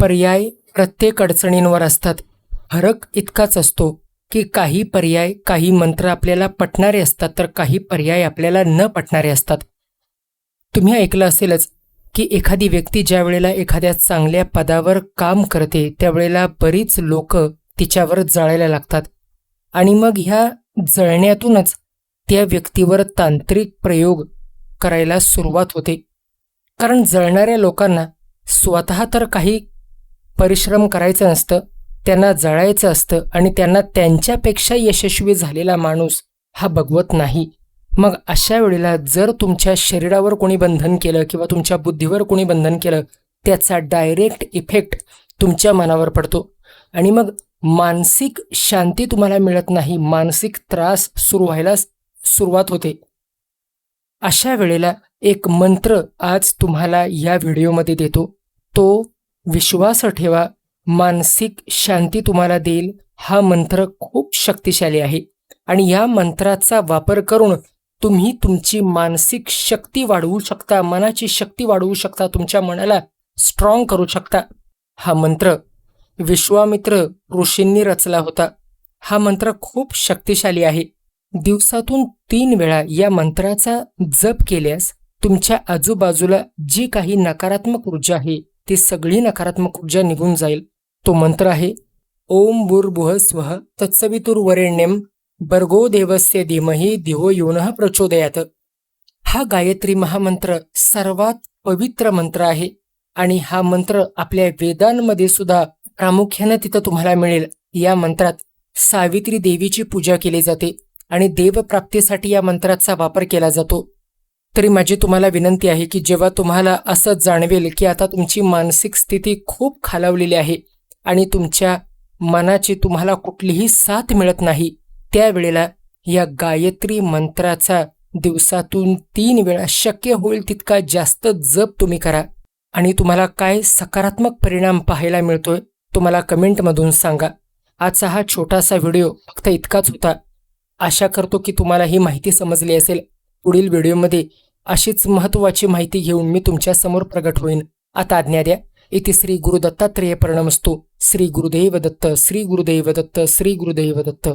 पर्याय प्रत्येक अडचणींवर असतात. फरक इतकाच असतो की काही पर्याय काही मंत्र आपल्याला पटणारे असतात तर काही पर्याय आपल्याला न पटणारे असतात. तुम्ही ऐकलं असेलच की एखादी व्यक्ती ज्या वेळेला एखाद्या चांगल्या पदावर काम करते त्यावेळेला बरीच लोक तिच्यावर जळायला लागतात. आणि मग ह्या जळण्यातूनच त्या व्यक्तीवर तांत्रिक प्रयोग करायला सुरुवात होते. कारण जळणाऱ्या लोकांना स्वतः तर काही परिश्रम करायचं नसतं त्यांना जळायचं असतं आणि त्यांना त्यांच्यापेक्षा यशस्वी झालेला माणूस हा बघवत नाही. मग अशा वेळेला जर तुमच्या शरीरावर कोणी बंधन केलं किंवा तुमच्या बुद्धीवर कोणी बंधन केलं त्याचा डायरेक्ट इफेक्ट तुमच्या मनावर पडतो. आणि मग मानसिक शांती तुम्हाला मिळत नाही मानसिक त्रास सुरू व्हायला सुरुवात होते. अशा वेळेला एक मंत्र आज तुम्हाला या व्हिडिओमध्ये देतो. तो विश्वास ठेवा. मानसिक शांती तुम्हाला देईल. हा मंत्र खूप शक्तिशाली आहे. आणि या मंत्राचा वापर करून तुम्ही तुमची मानसिक शक्ती वाढवू शकता. मनाची शक्ती वाढवू शकता. तुमच्या मनाला स्ट्रॉंग करू शकता. हा मंत्र विश्वामित्र ऋषींनी रचला होता. हा मंत्र खूप शक्तिशाली आहे. दिवसातून तीन वेळा या मंत्राचा जप केल्यास तुमच्या आजूबाजूला जी काही नकारात्मक ऊर्जा आहे ती सगळी नकारात्मक ऊर्जा निघून जाईल. तो मंत्र आहे ओम भूर्भुह स्व तत्सवितुर्वरेण्यम बर्गो देवस्य धीमही दिवो योनः प्रचोदयात. हा गायत्री महामंत्र सर्वात पवित्र मंत्र आहे आणि हा मंत्र आपल्या वेदांमध्ये सुद्धा प्रामुख्यानं तिथं तुम्हाला मिळेल. या मंत्रात सावित्री देवीची पूजा केली जाते आणि देवप्राप्तीसाठी या मंत्राचा वापर केला जातो. तरी माझी तुम्हाला विनंती आहे की जेव्हा तुम्हाला असं जाणवेल की आता तुमची मानसिक स्थिती खूप खालावलेली आहे आणि तुमच्या मनाची तुम्हाला कुठलीही साथ मिळत नाही त्यावेळेला या गायत्री मंत्राचा दिवसातून तीन वेळा शक्य होईल तितका जास्त जप तुम्ही करा. आणि तुम्हाला काय सकारात्मक परिणाम पाहायला मिळतोय तुम्हाला कमेंटमधून सांगा. आजचा हा छोटासा व्हिडिओ फक्त इतकाच होता. आशा करतो की तुम्हाला ही माहिती समजली असेल. पुढील व्हिडिओमध्ये अशीच महत्त्वाची माहिती घेऊन मी तुमच्यासमोर प्रगट होईन. आता आज्ञा द्या. इथे श्री गुरुदत्तात्रेय प्रणमस्तू. श्री गुरुदेव दत्त श्री गुरुदेव दत्त श्री गुरुदेव दत्त